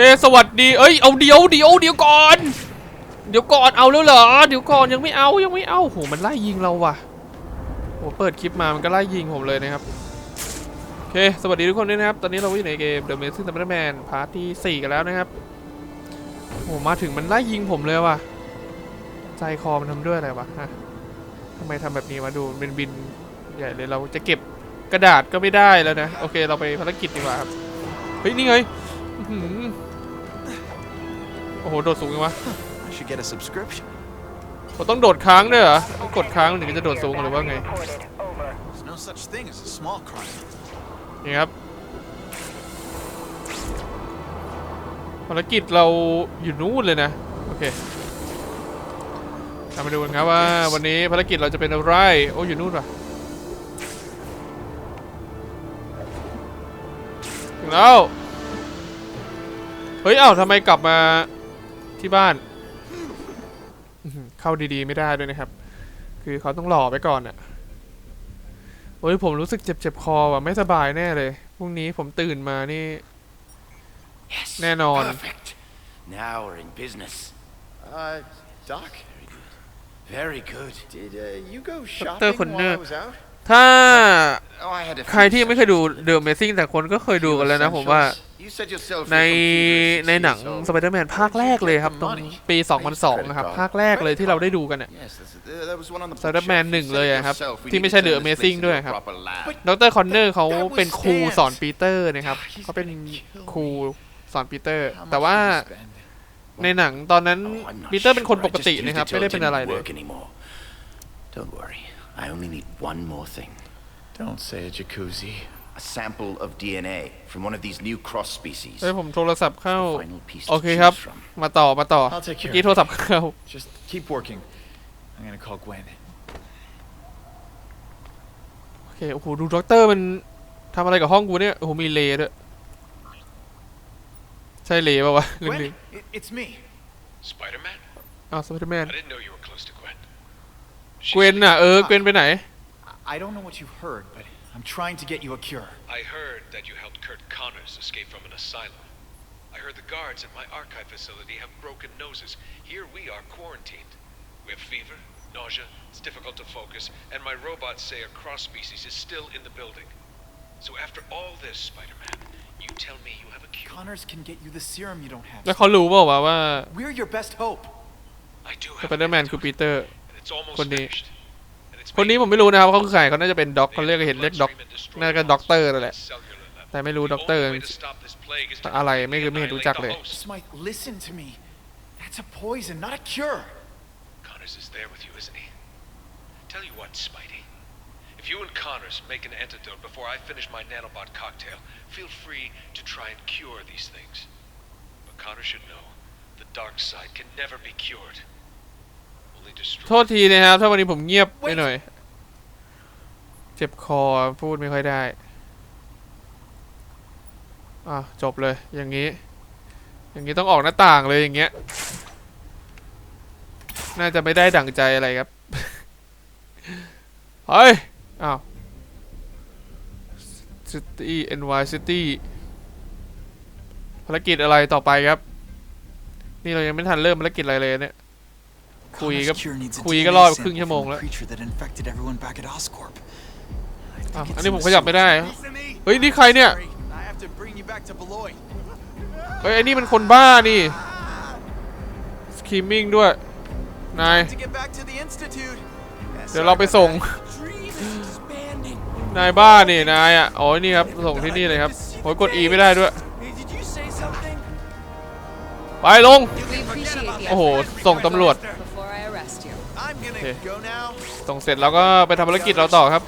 เคสวัสดีเอ้ยเอาเดี๋ยวเดี๋ยวเดี๋ยวก่อน เดี๋ยวก่อนเอาแล้วเหรอเดี๋ยวก่อนยังไม่เอายังไม่เอาโหมันไล่ยิงเราว่ะโหเปิดคลิปมามันก็ไล่ยิงผมเลยนะครับโอเคสวัสดีทุกคนด้วยนะครับ ตอนนี้เราอยู่ในเกม The Amazing Spider-Man พาร์ทที่4กันแล้วนะครับโหมาถึงมันไล่ยิงผมเลยว่ะใจคอมันทำด้วยอะไรวะฮะทำไมทำแบบนี้วะดูเป็นบินใหญ่เลยเราจะเก็บกระดาษก็ไม่ได้แล้วนะโอเคเราไปภารกิจดีกว่าครับเฮ้ยนี่ไง โอ้โห โดดสูงจังวะ I should get a subscription. ผมต้องโดดค้างด้วยเหรอต้องกดค้างมันถึงจะโดดสูงหรือว่าไง There's no such thing as a small crime. นี่ครับภารกิจเราอยู่นู่นเลยนะ โอเคเรามาดูกันครับว่าวันนี้ภารกิจเราจะเป็นอะไร โอ้อยู่นู่นว่ะถึงแล้ว เฮ้ย เอ้าทำไมกลับมา ที่บ้านอื้อหือเข้าดีๆไม่ได้ด้วยนะครับ คือเขาต้องหล่อไปก่อนอะโอ้ยผมรู้สึกเจ็บเจ็บคอว่ะไม่สบายแน่เลยพรุ่งนี้ผมตื่นมานี่ Yes. Nè nòn. Perfect. Now we're in business. Uh, Doc, Very good. did uh, you go shopping Dr. while Khunner. I was out? ถ้า Oh, I had a ใคร few ที่ยังไม่เคย such ดู The Amazing แต่คนก็เคยดูกันแล้วนะผมว่า You said yourself ใน you're computer ในหนัง so- Spider-Man ภาคแรกเลยครับตรงปี 2002 นะครับ ภาคแรกเลยที่เราได้ดูกันอะ Yes, there's- there there was one on the Spider-Man bookshelf. หนึ่ง You เลย said อะครับ yourself we ที่ need ไม่ to ใช่ The turn this place Amazing into ด้วย a ครับ proper lab. ดรคอนเนอร์เขา That was เป็นครู Stan's. สอนปีเตอร์นะครับเขาเป็นครูสอนปีเตอร์ How much แต่ว่า did you spend? ในหนังตอนนั้น Oh, I'm not ปีเตอร์เป็นคน sure. ป I ก just ติ used นะครับ it ไม่ till ได้ it เป็นอะไร didn't เลย work anymore. Don't worry. I only need one more thing. Don't say a jacuzzi. A sample of DNA from one of these new cross species. เฮ้ยผมโทรศัพท์เข้า The final piece to โอเคครับ choose from. มาต่อ มาต่อ I'll take care เมื่อกี้โทรศัพท์เข้า Just keep working. I'm gonna call Gwen. โอเค โอ้โห ดูด็อกเตอร์มันทำอะไรกับห้องกูเนี่ย โอ้โห มีเลด้วย ใช่เลป่าวะเรื่อง Gwen, นี้ it, it's me. Spider-Man? อ้าวสไปเดอร์แมน I didn't know you were close to Gwen. เกวนน่ะ เออ เกวนไปไหน I don't know what you heard, but I'm trying to get you a cure. I heard that you helped Kurt Connors escape from an asylum. I heard the guards at my archive facility have broken noses. Here we are quarantined. We have fever, nausea, it's difficult to focus, and my robots say a cross species is still in the building. So after all this, Spider-Man, you tell me you have a cure. Connors can get you the serum you don't แล้ว have. เขารู้เปล่าวะว่า We're your best hope. I do ส have ไปเดอร์แมน an คือปี antidote, เตอร์ and it's almost คนนี้ finished. And it's คนนี้ made ผมไม่รู้นะครับว่าเขาคือใครเขาน่าจะเป็นด็อกเขาเรียกเห็นเรียกด็อกน่าจะด็อกเตอร์นั่นแหละแต่ไม่รู้ด็อกเตอร์อะไรไม่คือไม่เห็นรู้จักเลย Smite, listen to me. That's a poison, not a cure. Connors is there with you, isn't he? Tell you what, Spidey. If you and Connors make an antidote before I finish my nanobot cocktail, feel free to try and cure these things. But Connors should know the dark side can never be cured. Only โท destroyed. ษทีนะครับ ถ้าวันนี้ผมเงียบไปหน่อย เจ็บคอพูดไม่ค่อยได้ อะ จบเลยอย่างนี้ อย่างนี้ต้องออกหน้าต่างเลยอย่างเงี้ย น่าจะไม่ได้ดั่งใจอะไรครับ เฮ้ย อ้าว City NY City ภารกิจอะไรต่อไปครับ นี่เรายังไม่ทันเริ่มภารกิจอะไรเลยเนี่ย คุยก็ Connor's cure needs a คุยก็ DNA รอดครึ่ง sample ชั่วโมง from แล้ว the creature that infected everyone back at Oscorp. I think อะ it's อันนี้ in ผม the ขยับไม่ได้ sewers. เฮ้ย นี่ใครเนี่ย Sorry, I have to bring you back to Beloit. เฮ้ยไอ้นี่มันคนบ้านี่สคีมมิ่งด้วย นาย To get back to the institute. Yeah, เดี๋ยว sorry เราไป about ส่ง that. นายบ้านี่นายอะ อ๋อ นี่ครับ ส่งที่นี่เลยครับโอ้ยกด E ไม่ได้ด้วย Hey, did you say something? ไปลง We appreciate the โอ้โห effort ส่งตำรวจ before I arrest you. I'm gonna Okay. go now. ส่งเสร็จแล้วก็ไปทำภารกิจเราต่อครับ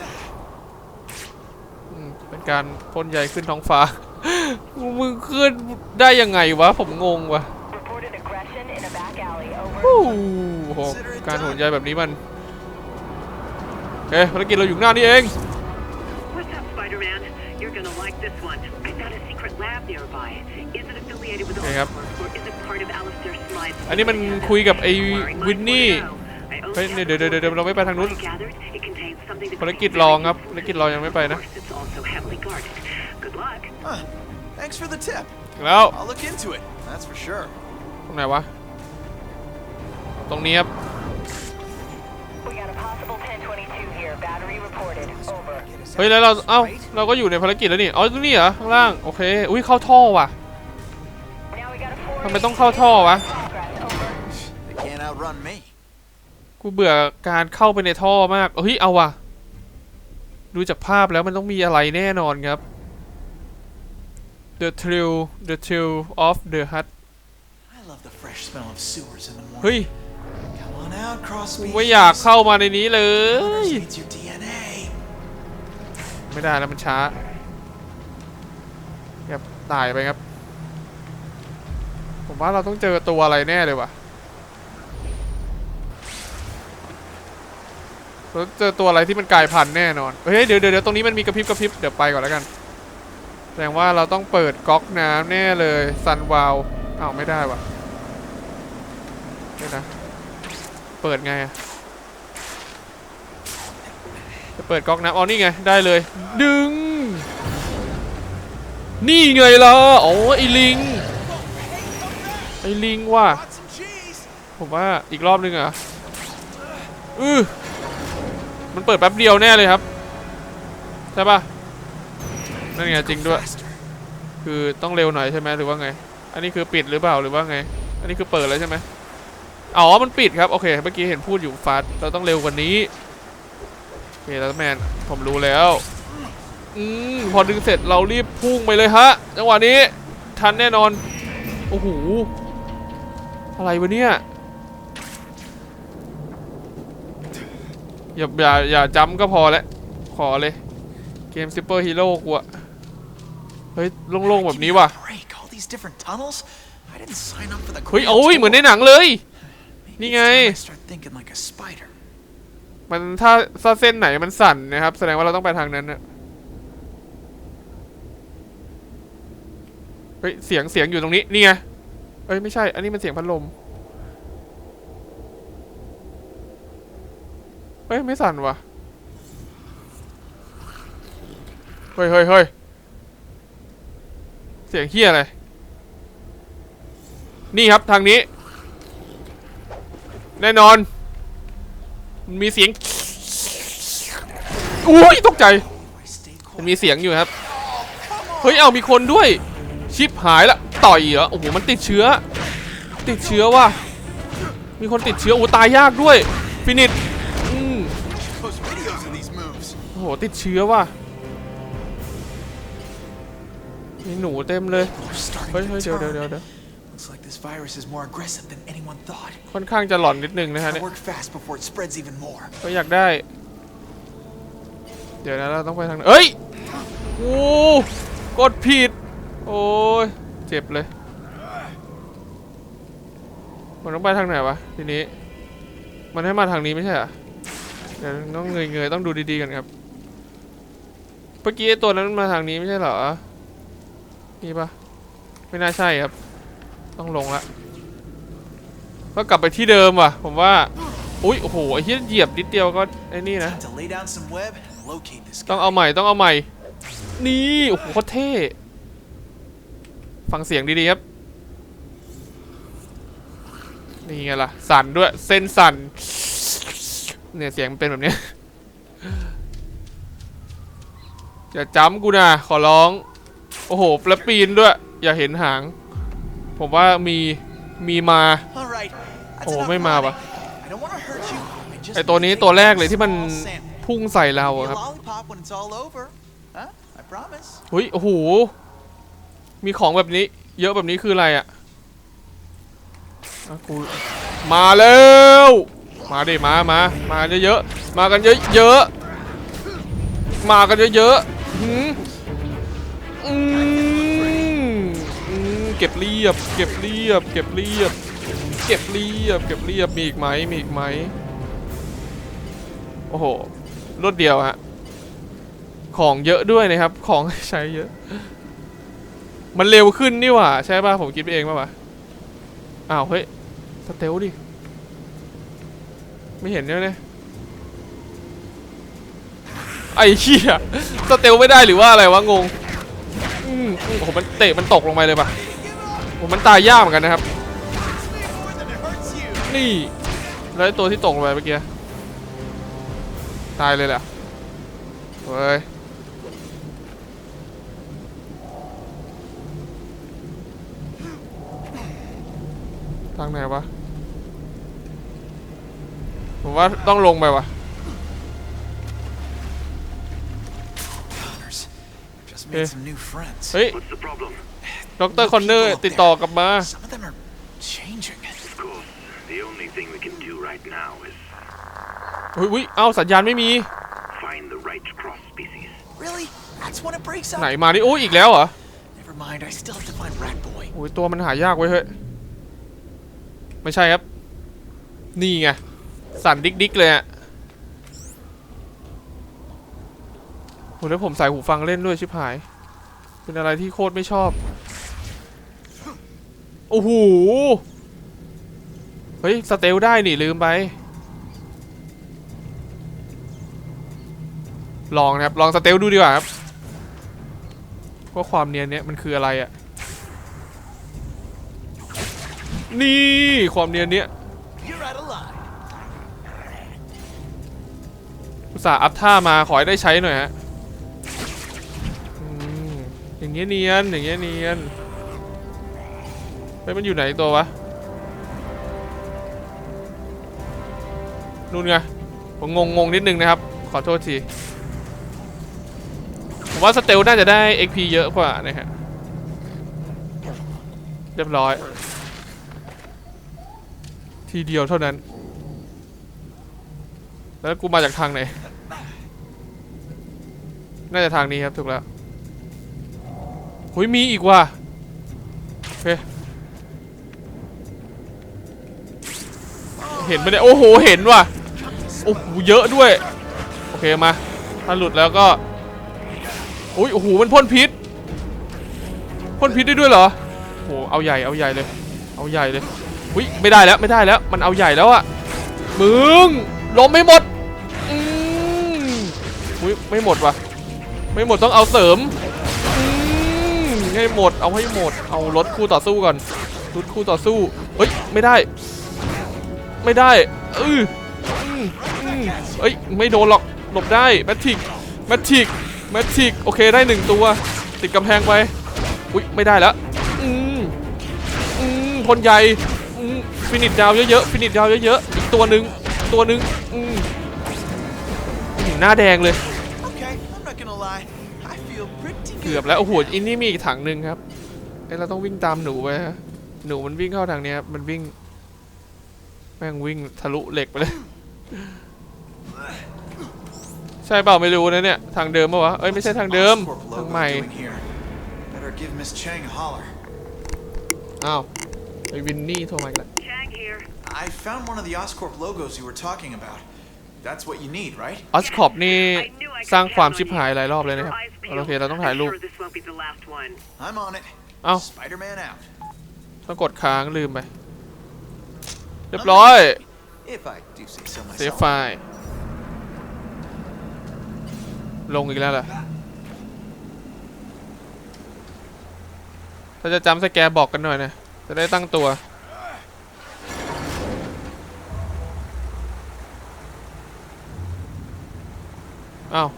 อืมเป็นการพ่นใหญ่ขึ้นท้องฟ้า มึงขึ้นได้ยังไงวะ ผมงงวะ Reported aggression in a back alley. Over. โอ้โหการโหนใหญ่แบบนี้มันโอเคภารกิจเราอยู่ข้างหน้านี่เอง What's up, Spider-Man? You're gonna like this one. I've got a secret lab nearby. Is it affiliated with Okay, yep. Oscorp, or is it part of Alistair Smythe's อันนี้มัน plan? คุยกับไอ้ Wiring might วินนี่ เฮ้ย have เดี๋ยวเดี๋ยวเดี๋ยวเดี๋ยวเราไม่ไปทางนู้น I gathered it contains something that ภาร could กิจ be รองครับ very ภารกิจรองยังไม่ไป Of นะ course, it's also heavily guarded. Good luck. Huh. Thanks for the tip. แล้ว I'll look into it. that's for sure. ตรงไหนวะ ตรงนี้ครับ We got a possible 1022 here. Battery reported. Over. เฮ้ยแล้วเรา เอ้า เราก็อยู่ในภารกิจแล้วนี่ อ๋อตรงนี้เหรอ ข้างล่าง โอเค อุ้ยเข้าท่อว่ะ Now we got a ทำไมต้องเข้าท่อวะ progress. Over. They can't outrun me. กูเบื่อการเข้าไปในท่อมากเฮ้ย เอาว่ะ ดูจากภาพแล้วมันต้องมีอะไรแน่นอนครับ The Thrill The Thrill of the Hut I love the fresh smell of sewers in the morning. เฮ้ย Come on out, cross กู species. ไม่อยากเข้ามาในนี้เลย Connors needs your DNA. ไม่ได้แล้วมันช้าครับตายไปครับ ผมว่าเราต้องเจอตัวอะไรแน่เลยว่ะ เราเจอตัวอะไรที่มันกลายพันธุ์แน่นอน เฮ้ย เดี๋ยวเดี๋ยวตรงนี้มันมีกระพริบกระพริบ เดี๋ยวไปก่อนแล้วกัน แสดงว่าเราต้องเปิดก๊อกน้ำแน่เลยซันวาลอ้าวไม่ได้ว่ะเดี๋ยวนะ เปิดไงอะจะเปิดก๊อกน้ำอ๋อนี่ไง ได้เลย ดึง นี่ไงล่ะอ๋อไอลิง ไอลิงว่ะ ผมว่าอีกรอบนึงอะอือ มันเปิดแป๊บเดียวแน่เลยครับ ใช่ปะนั่นไงจริงด้วย คือต้องเร็วหน่อยใช่ไหมหรือว่าไง อันนี้คือปิดหรือเปล่าหรือว่าไง อันนี้คือเปิดแล้วใช่ไหมอ๋อ มันปิดครับ โอเค เมื่อกี้เห็นพูดอยู่ฟาสเราต้องเร็วกว่านี้โอเคแล้วแมน ผมรู้แล้ว อืม พอดึงเสร็จเรารีบพุ่งไปเลยฮะ จังหวะนี้ ทันแน่นอน โอ้โห อะไรวะเนี่ย อย่าอย่าอย่าจำก็พอแล้วขอเลย เกมซิปเปอร์ฮีโร่กูอะเฮ้ยโล่งๆ แบบนี้ว่ะ Break all these different tunnels. I didn't sign up for the. เฮ้ย grand โอ้ย เหมือนใน tour. หนังเลย Maybe Ni it's ngay. time I start thinking like a spider. มันถ้าถ้าเส้นไหนมันสั่นนะครับ แสดงว่าเราต้องไปทางนั้นนะเฮ้ย เสียงเสียงอยู่ตรงนี้ นี่ไง เอ้ย ไม่ใช่ อันนี้มันเสียงพัดลม เฮ้ย ไม่สั่นว่ะเฮ้ยเฮ้ยเฮ้ยเสียงเฮียอะไร นี่ครับทางนี้ แน่นอนมันมีเสียงอุ้ยตกใจ มันมีเสียงอยู่ครับ เฮ้ย เอามีคนด้วย ชิปหายละ ต่อยเหรอ โอ้โห มันติดเชื้อ ติดเชื้อว่ะ มีคนติดเชื้อ โอ้ตายยากด้วย ฟินิช โอ้โหติดเชื้อว่ะ มีหนูเต็มเลย We're starting เฮ้ย to เฮ้ยเดี๋ยวเดี๋ยว turn. เดี๋ยวเดี๋ยว Looks like this virus is more aggressive than anyone thought. ค่อนข้างจะหลอนนิดนึงนะฮะ Gotta เนี่ย work fast before it spreads even more. ก็อยากได้ เดี๋ยวนะเราต้องไปทางไหนเอ้ยโอ้กดผิด โอ้ยเจ็บเลยมันต้องไปทางไหนวะทีนี้ มันให้มาทางนี้ไม่ใช่เหรอเดี๋ยวต้องเงยเงยๆต้องดูดีๆกันครับ เมื่อกี้ไอ้ตัวนั้นมันมาทางนี้ไม่ใช่เหรอ นี่ปะไม่น่าใช่ครับ ต้องลงละก็กลับไปที่เดิมว่ะ ผมว่า อุ้ยโอ้โหไอ้เหี้ยเหยียบนิดเดียวก็ไอ้นี่นะ Time to lay down some web and locate this ต้อง guy. เอาใหม่ต้องเอาใหม่ นี่โอ้โหโคตรเท่ ฟังเสียงดีๆครับ นี่ไงล่ะ สั่นด้วย เส้นสั่น เนี่ยเสียงมันเป็นแบบเนี้ อย่าจ้ำกูนะขอร้อง โอ้โหแล้วปีนด้วย อย่าเห็นหาง ผมว่ามีมีมา All right. That's โอ้ enough ไม่มาว่ะ running. I don't want to hurt you. I just ไอตัวนี้ need to ตัว take แร a กเลยที่มัน small sample. พุ่งใส่เรา Give me อะ a ครับ lollipop when it's all over. Huh? I promise. เฮ้ยโอ้โหมีของแบบนี้ เยอะแบบนี้คืออะไรอะอะกูมาแล้วมาดิมามามาเยอะๆมากันเยอะๆมากันเยอะๆ หืมอืมอืมเก็บเรียบ เก็บเรียบ เก็บเรียบ เก็บเรียบ เก็บเรียบ มีอีกไหม มีอีกไหม โอ้โห รวดเดียวฮะ ของเยอะด้วยนะครับ ของใช้เยอะ มันเร็วขึ้นนี่หว่า ใช่ป่ะ ผมคิดไปเองป่ะวะอ้าว เฮ้ย สเตลดิ ไม่เห็นใช่ไหมเนี่ย ไอ้เหี้ยสเตลไม่ได้หรือว่าอะไรวะงงอืมอืมโอ้โหมันเตะมันตกลงไปเลยปะผมมันตายยากเหมือนกันนะครับ นี่แล้วตัวที่ตกลงไปเมื่อกี้ตายเลยแหละเฮ้ยทางไหนวะผมว่าต้องลงไปวะ made some new friends. เฮ้ย What's the problem? ดรคอนเนอร์ติดต่อกลับมา Some of them are changing. Of course, the only thing we can do right now is อุ้ยอุ้ยเอ้าสัญญาณไม่มี find the right cross species. Really? That's when it breaks ไหน up? มานี่โอ้ยอีกแล้วเหรอ Never mind, I still have to find Rat Boy. โอ้ยตัวมันหายากเว้ยเฮ้ย ไม่ใช่ครับ นี่ไง สั่นดิกดิกเลยอะ โหแล้วผมใส่หูฟังเล่นด้วยชิบหาย เป็นอะไรที่โคตรไม่ชอบ โอ้โห เฮ้ย สเตลได้นี่ลืมไป ลองนะครับ ลองสเตลดูดีกว่าครับว่าความเนียนเนี้ยมันคืออะไรอะนี่ความเนียนเนี้ยอุตส่าห์อัพท่ามาขอให้ได้ใช้หน่อยฮะ อย่างเงี้ยเนียน อย่างเงี้ยเนียนเฮ้ยมันอยู่ไหนตัววะ นู่นไง ผมงงงๆนิดนึงนะครับ ขอโทษที ผมว่าสเตลน่าจะได้ XP เยอะกว่านะฮะ เรียบร้อย ทีเดียวเท่านั้น แล้วกูมาจากทางไหน น่าจะทางนี้ครับ ถูกแล้ว หุยมีอีกว่ะโอเคเห็นไหมเนี่ยโอ้โหเห็นว่ะโอ้โหเยอะด้วย โอเคมา ถ้าหลุดแล้วก็อุ้ยโอ้โหมันพ่นพิษพ่นพิษได้ด้วยเหรอโอ้โหเอาใหญ่เอาใหญ่เลย เอาใหญ่เลยอุ้ยไม่ได้แล้วไม่ได้แล้ว มันเอาใหญ่แล้วอะมึงล้มไม่หมดอืมอุ้ยไม่หมดว่ะ ไม่หมดต้องเอาเสริม ให้หมด เอาให้หมด เอารถคู่ต่อสู้ก่อนรถคู่ต่อสู้ เฮ้ย ไม่ได้ ไม่ได้เอออือเอ้ย ไม่โดนหรอก หลบได้ แมทริก แมทริก แมทริก โอเคได้หนึ่งตัว ติดกำแพงไป อุ้ย ไม่ได้แล้วอืมอืมพลใหญ่อืมฟินิชยาวเยอะๆ ฟินิชยาวเยอะๆ อีกตัวหนึ่งตัวหนึ่งอืมอืมหน้าแดงเลย Okay, I'm not gonna lie. I feel pretty เกือบแล้วโอ้โหอินนี่มีอีกถังหนึ่งครับเอ้ยเราต้องวิ่งตามหนูไปฮะหนูมันวิ่งเข้าทางเนี้ยครับมันวิ่งแม่งวิ่งทะลุเหล็กไปเลยใช่เปล่าไม่รู้นะเนี่ยทางเดิมปะวะเอ้ยไม่ใช่ทางเดิม Oscorp ทาง logo ใหม่ doing here? Better give Miss Chang a holler. อ้าวไอวินนี่โทรมาอีกแล้ว Chang here. I found one of the Oscorp logos you were talking about. ออสคอปนี่ I knew I could สร้างความ count on ชิบหาย you. หลายรอบเลย Keep นะครับ your eyes โอเค peeled. เราต้องถ่าย I'm รูป sure this won't be the last one. I'm on it. เอ้า Spider-Man out. ต้องกดค้างลืมไป เรียบร้อย If I do say so เซฟ myself. ไฟล์ลงอีกแล้วเหรอถ้าจะจำสแกร์บอกกันหน่อยนะ จะได้ตั้งตัว อ้าว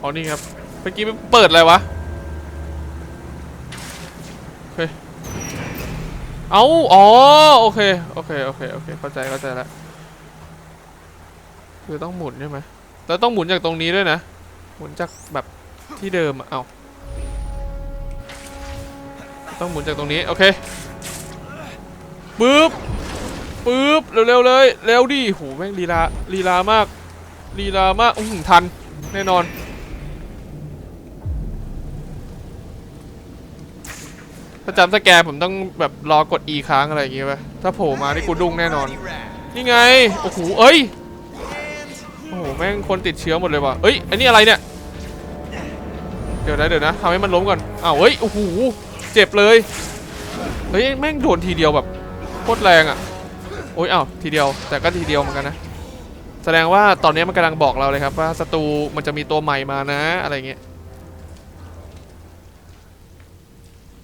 อ๋อนี่ครับเมื่อกี้มันเปิดอะไรวะโอเคเอาอ๋อโอเคโอเคโอเคโอเคเข้าใจเข้าใจแล้วคือต้องหมุนใช่ไหมแล้วต้องหมุนจากตรงนี้ด้วยนะ หมุนจากแบบที่เดิมอะเอาต้องหมุนจากตรงนี้โอเคปึ๊บปึ๊บเร็วๆเลยเร็วดิโหแม่งลีลาลีลามากลีลามากอื้อหือทัน แน่นอนถ้าจำสแกนผมต้องแบบรอกด E ค้างอะไรอย่างเงี้ยป่ะถ้าโผล่มานี่กูดุ้งแน่นอน นี่ไง โอ้โห เอ้ย โอ้โห แม่งคนติดเชื้อหมดเลยว่ะเอ้ย อันนี้อะไรเนี่ย เดี๋ยวนะเดี๋ยวนะทำให้มันล้มก่อน อ้าวเฮ้ย โอ้โห เจ็บเลย เฮ้ย แม่งโดนทีเดียวแบบโคตรแรงอะ โอ้ย อ้าว ทีเดียว แต่ก็ทีเดียวเหมือนกันนะ แสดงว่าตอนนี้มันกำลังบอกเราเลยครับว่าศัตรูมันจะมีตัวใหม่มานะ อะไรเงี้ย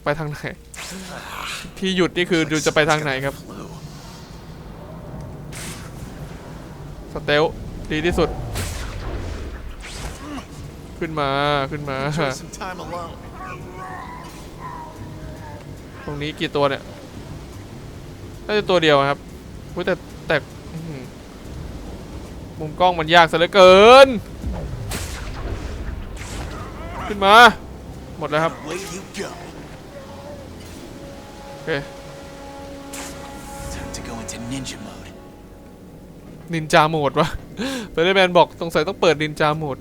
ไปทางไหนพี่หยุดนี่คือดูจะไปทางไหนครับ สเตลดีที่สุด ขึ้นมาขึ้นมา ตรงนี้กี่ตัวเนี่ย น่าจะตัวเดียวครับแต่แต่ มุมกล้องมันยากซะเหลือเกิน ขึ้นมา หมดแล้วครับ Away you go. โอเค Time to go into ninja mode. นินจาโหมดวะเฟรดแมนบอกสงสัยต้องเปิดนินจาโหมด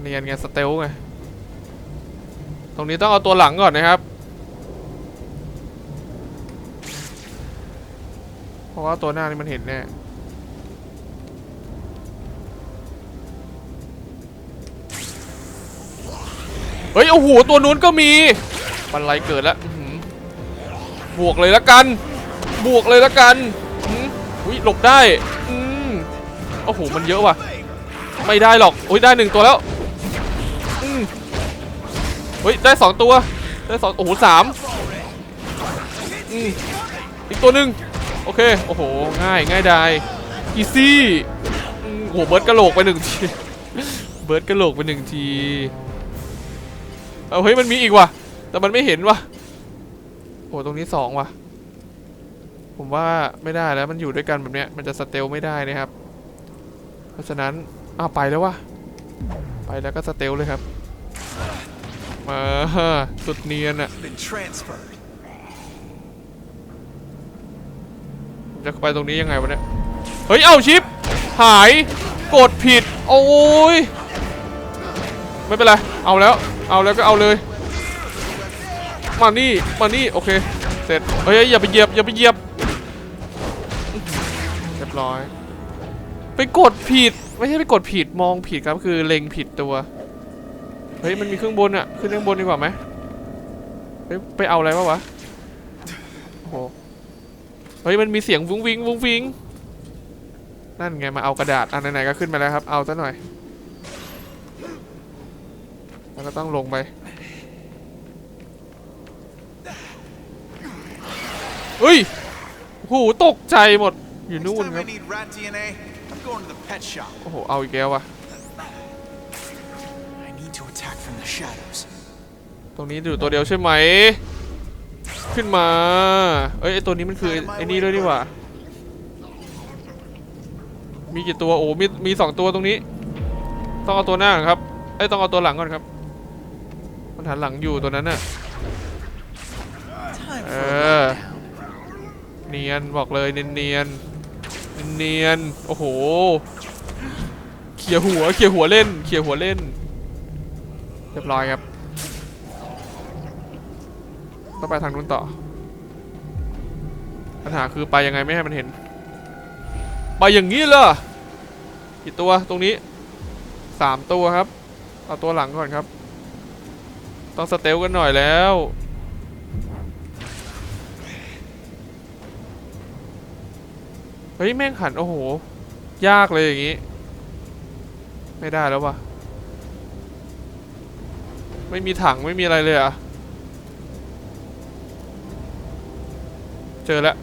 เนียนไงสเตลไง ตรงนี้ต้องเอาตัวหลังก่อนนะครับเพราะว่าตัวหน้านี่มันเห็นแน่ ฮ้ยโอ้โหตัวนู้นก็มีบันไลเกิดแล้วบวกเลยละกัน บวกเลยละกันอุ้ยหลบได้อืมโอ้โหมันเยอะว่ะ ไม่ได้หรอกอุ้ยได้หนึ่งตัวแล้วอืมเฮ้ยได้สองตัวได้สองโอ้โหสามอืมอีกตัวหนึ่งโอเคโอ้โหง่ายง่ายดายอีซี่โอ้โหเบิร์ดกระโหลกไปหนึ่งทีเบิร์ดกระโหลกไปหนึ่งที เอาเฮ้ยมันมีอีกว่ะ แต่มันไม่เห็นว่ะ โอ้ตรงนี้สองว่ะ ผมว่าไม่ได้แล้วมันอยู่ด้วยกันแบบเนี้ยมันจะสเตลไม่ได้นะครับ เพราะฉะนั้นอ้าวไปแล้ววะไปแล้วก็สเตลเลยครับมาสุดเนียนอะจะไปตรงนี้ยังไงวะเนี่ย เฮ้ย เอ้าชิป หาย กดผิด โอ้ย ไม่เป็นไร เอาแล้ว เอาแล้วก็เอาเลย มานี่ มานี่ โอเค เสร็จ เฮ้ย อย่าไปเหยียบ อย่าไปเหยียบ เรียบร้อย ไปกดผิด ไม่ใช่ไปกดผิด มองผิดครับ คือเล็งผิดตัว เฮ้ย มันมีเครื่องบนอะขึ้นข้างบนดีกว่าไหมเฮ้ย ไปเอาอะไรวะวะโอ้โห เฮ้ย มันมีเสียงวุ้งวิงวุ้งวิงนั่นไง มาเอากระดาษ อันไหนๆก็ขึ้นมาแล้วครับ เอาซะหน่อย แล้วก็ต้องลงไปเฮ้ยโอ้โหตกใจหมด อยู่ Next นู่น time ครั I บ need rat DNA, I'm going to the pet shop. โอ้โห เอาอีกแล้ววะ I need to attack from the shadows. ตรงนี้อยู่ตัวเดียวใช่ไหม ขึ้นมา เอ้ยไอตัวนี้มันคือไอ้ไอ้นี่ด้วยนี่หว่า มีกี่ตัว โอ้มีมีสองตัวตรงนี้ ต้องเอาตัวหน้าก่อนครับไอ้ย ต้องเอาตัวหลังก่อนครับ มันหันหลังอยู่ตัวนั้นน่ะ Time เอ for a อ rundown. เนียนบอกเลยเนียนเนียนเนียนๆโอ้โหเขี่ยหัวเขี่ยหัวเล่นเขี่ยหัวเล่นเรียบร้อยครับต้องไปทางนู้นต่อปัญหาคือไปยังไงไม่ให้มันเห็น ไปอย่างนี้เหรอกี่ตัวตรงนี้สามตัวครับ เอาตัวหลังก่อนครับ ต้องสเตลกันหน่อยแล้ว เฮ้ย แม่งหัน โอ้โห ยากเลยอย่างงี้ ไม่ได้แล้ววะไม่มีถังไม่มีอะไรเลยอะเจอแล้ว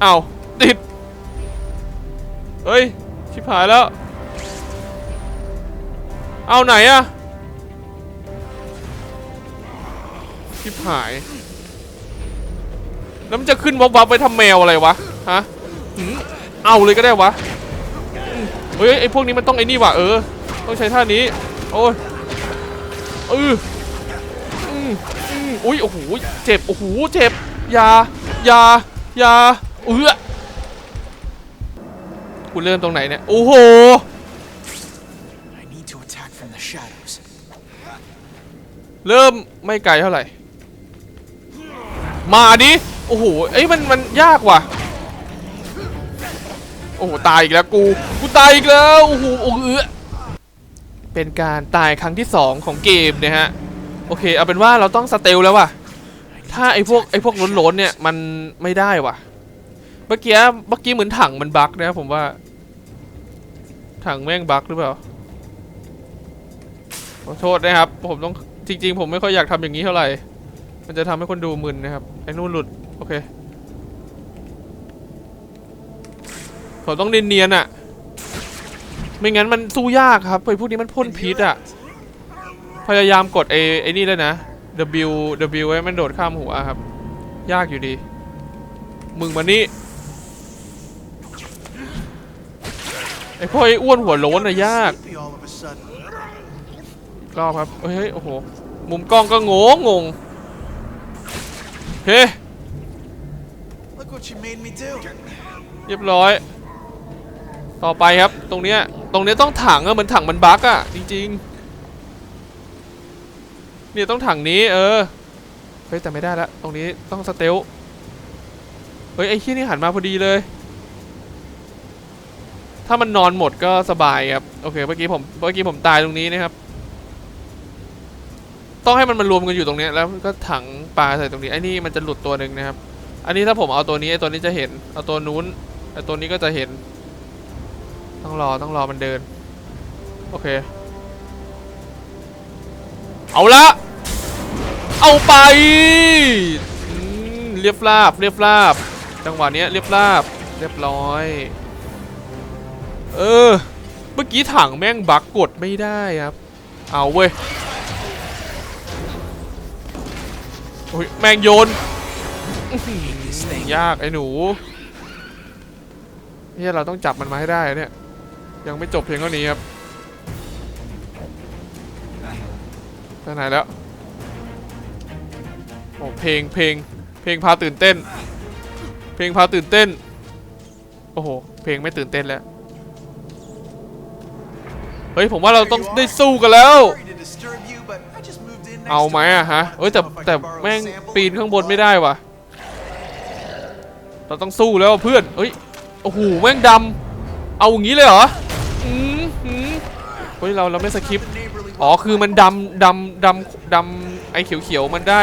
เอาติด เฮ้ย ชิบหายแล้ว เอาไหนอะ ชิบหาย แล้วมันจะขึ้นวับวับไปทำแมวอะไรวะ ฮะหืมเอาเลยก็ได้วะอืมเฮ้ยไอพวกนี้มันต้องไอ้นี่ว่ะเออ ต้องใช้ท่านี้ โอ้ยเอออืมอืมอุ้ยโอ้โหเจ็บโอ้โหเจ็บอยาอยาอยาเออกูเริ่มตรงไหนเนี่ย โอ้โห I need to attack from the shadows. เริ่มไม่ไกลเท่าไหร่ มาดิโอ้โหเอ้ยมันมันยากว่ะโอ้โหตายอีกแล้วกูกูตายอีกแล้วโอ้โหโอ้เออเป็นการตายครั้งที่สองของเกมนะฮะโอเคเอาเป็นว่าเราต้องสเตลแล้วว่ะถ้าไอ้พวกไอ้พวกล้นๆเนี่ยมันไม่ได้ว่ะเมื่อกี้เมื่อกี้เหมือนถังมันบั๊กนะผมว่า ถังแม่งบั๊กหรือเปล่าขอโทษนะครับ ผมต้องจริง ๆ ผมไม่ค่อยอยากทำอย่างนี้เท่าไหร่ มันจะทำให้คนดูมึนนะครับ ไอ้นู่นหลุด โอเค ผมต้องเนียนๆอะไม่งั้นมันสู้ยากครับไอ้พวกนี้มันพ่นพิษอะพยายามกดไอ้ไอ้นี่เลยนะ W W ไว้มันโดดข้ามหัวครับ ยากอยู่ดี มึงมานี่ไอ้พวกไอ้อ้วนหัวโล้นอะยากกรอบครับเฮ้ยเฮ้ย โอ้โห มุมกล้องก็งงงง เฮ้ Look what you made me do. เรียบร้อย ต่อไปครับ ตรงเนี้ย ตรงเนี้ยต้องถังอะเหมือนถังมันบั๊กอะจริงๆ เนี่ยต้องถังนี้ เออ เฮ้ยแต่ไม่ได้ละ ตรงนี้ต้องสเตลเฮ้ยไอ้ขี้ยนี่หันมาพอดีเลย ถ้ามันนอนหมดก็สบายครับ โอเค เมื่อกี้ผม เมื่อกี้ผมตายตรงนี้นะครับ ต้องให้มันมารวมกันอยู่ตรงนี้แล้วก็ถังปลาใส่ตรงนี้ไอ้นี่มันจะหลุดตัวหนึ่งนะครับ อันนี้ถ้าผมเอาตัวนี้ไอ้ตัวนี้จะเห็น เอาตัวนู้นไอ้ตัวนี้ก็จะเห็น ต้องรอต้องรอมันเดิน โอเค เอาละ เอาไปเรียบราบ เรียบราบ จังหวะเนี้ยเรียบราบ เรียบร้อย เออ เมื่อกี้ถังแม่งบักกดไม่ได้ครับ เอาเว้ย โอ้ยแม่งโยนยากไอ้หนูเนี่ยเราต้องจับมันมาให้ได้เนี่ย ยังไม่จบเพียงเท่านี้ครับไปไหนแล้วโอ้เพลงเพลงเพลงพาตื่นเต้น เพลงพาตื่นเต้น โอ้โห เพลงไม่ตื่นเต้นแล้ว เฮ้ย ผมว่าเราต้องได้สู้กันแล้ว เอาไหมอะฮะเอ้ยแต่แต่แม่งปีนข้างบนไม่ได้ว่ะ เราต้องสู้แล้วเพื่อนเฮ้ยโอ้โหแม่งดำเอาอย่างนี้เลยเหรออืมอืมเฮ้ยเราเราไม่สคริปต์อ๋อคือมันดำดำดำดำไอ้เขียวๆมันได้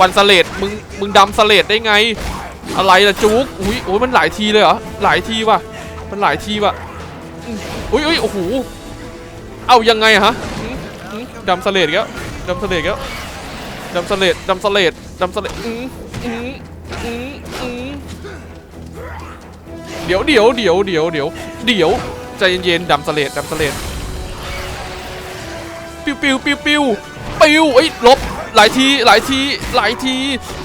วันสเลดมึงมึงดำสเลดได้ไง อะไรล่ะจุกอุ้ยโอ้ยมันหลายทีเลยเหรอหลายทีว่ะ มันหลายทีว่ะอุ้ยอุ้ยโอ้โหเอายังไงอะฮะดำสเลดแล้ว ดำสเลดแล้วดำสเลดดำสเลดดำสเลดอืมอืมอืมอืมเดี๋ยวเดี๋ยวเดี๋ยวเดี๋ยวเดี๋ยวเดี๋ยวใจเย็นๆดำสเลดดำสเลดปิวปิวปิวปิวปิวเอ้ยลบหลายทีหลายทีหลายที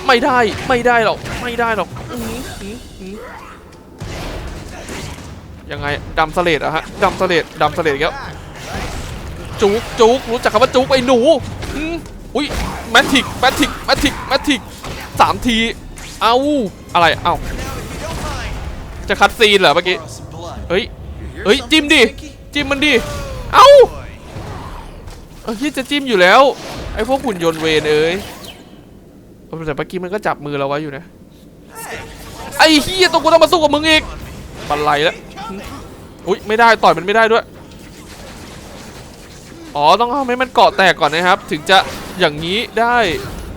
ไม่ได้ไม่ได้หรอกไม่ได้หรอกอื้อหืออื้อหือยังไงดำสเลดอะฮะดำสเลดดำสเลดกแล้วจุกจุกรู้จักคำว่าจุกไอ้หนู อุ้ยแมททิกแมททิกแมททิกแมททิกสามที เอาอะไร เอ้าจะคัดซีนเหรอเมื่อกี้ เฮ้ย เฮ้ย จิ้มดิ จิ้มมันดิ เอ้าเออที่จะจิ้มอยู่แล้ว ไอ้พวกหุ่นยนต์เวนเอ้ยเออแต่เมื่อกี้มันก็จับมือเราไว้อยู่นะ ไอ้เฮียตัวกูต้องมาสู้กับมึงอีกบันไลแล้วอุ้ยไม่ได้ต่อยมันไม่ได้ด้วย อ๋อต้องเอาให้มันเกาะแตกก่อนนะครับ ถึงจะอย่างนี้ได้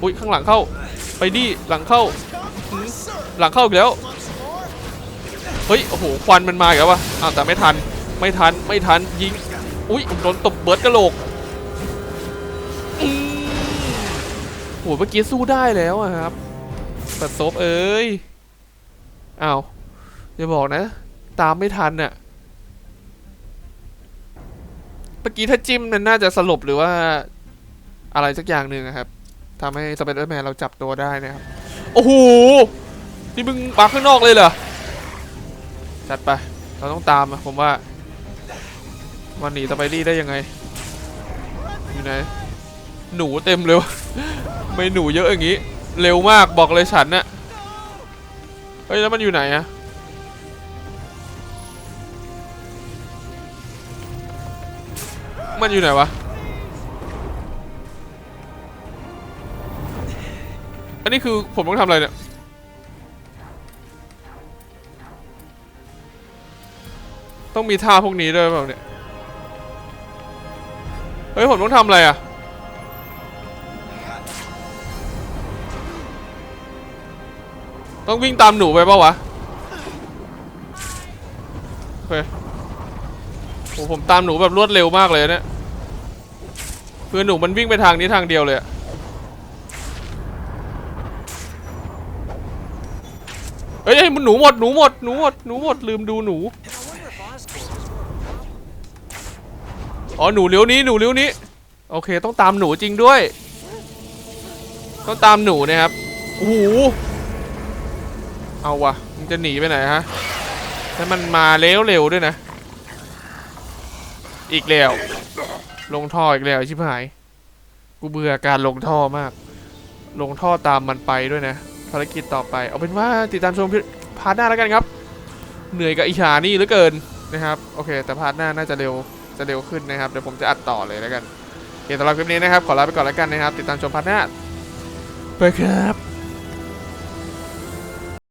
อุ้ยข้างหลังเข้า ไปดิหลังเข้า หลังเข้าอีกแล้ว เฮ้ยโอ้โหควันมันมาอีกแล้ววะอ้าวแต่ไม่ทันไม่ทันไม่ทันยิงอุ้ยโดนตบเบิร์ดกระโหลกอืมโหเมื่อกี้สู้ได้แล้วอะครับแต่ซบเอ้ยอ้าวอย่าบอกนะ ตามไม่ทันน่ะ มื่อกี้ถ้าจิ้มมันน่าจะสลบหรือว่าอะไรสักอย่างหนึ่งอะครับทำให้สไปเดอร์แมนเราจับตัวได้นะครับ โอ้โห นี่มึงปักข้างนอกเลยเหรอ จัดไป เราต้องตามอะผมว่า วันหนีสไปรี่ได้ยังไง อยู่ไหน หนูเต็มเลยวะไม่หนูเยอะอย่างงี้ เร็วมากบอกเลยฉันน่ะเฮ้ย แล้วมันอยู่ไหนอะ มันอยู่ไหนวะ อันนี้คือผมต้องทำอะไรเนี่ย ต้องมีท่าพวกนี้ด้วยเปล่าเนี่ย เฮ้ย ผมต้องทำอะไรอะต้องวิ่งตามหนูไปเปล่าวะโอเค โหผมตามหนูแบบรวดเร็วมากเลยเนี่ยคือหนูมันวิ่งไปทางนี้ทางเดียวเลยอะเอ้ยมันหนูหมดหนูหมดหนูหมดหนูหมดลืมดูหนูอ๋อหนูเลี้ยวนี้หนูเลี้ยวนี้โอเค ต้องตามหนูจริงด้วย ต้องตามหนูนะครับโอ้โหเอาวะมันจะหนีไปไหนฮะแล้วมันมาเร็วเร็วๆด้วยนะ อีกแล้ว ลงท่ออีกแล้วชิบหาย กูเบื่อการลงท่อมาก ลงท่อตามมันไปด้วยนะ ภารกิจต่อไป เอาเป็นว่าติดตามชมพาร์ทหน้าแล้วกันครับ เหนื่อยกับอิชานี่เหลือเกินนะครับ โอเค แต่พาร์ทหน้าน่าจะเร็ว จะเร็วขึ้นนะครับ เดี๋ยวผมจะอัดต่อเลยแล้วกัน โอเคสำหรับคลิปนี้นะครับ ขอลาไปก่อนแล้วกันนะครับ ติดตามชมพาร์ทหน้าไปครับ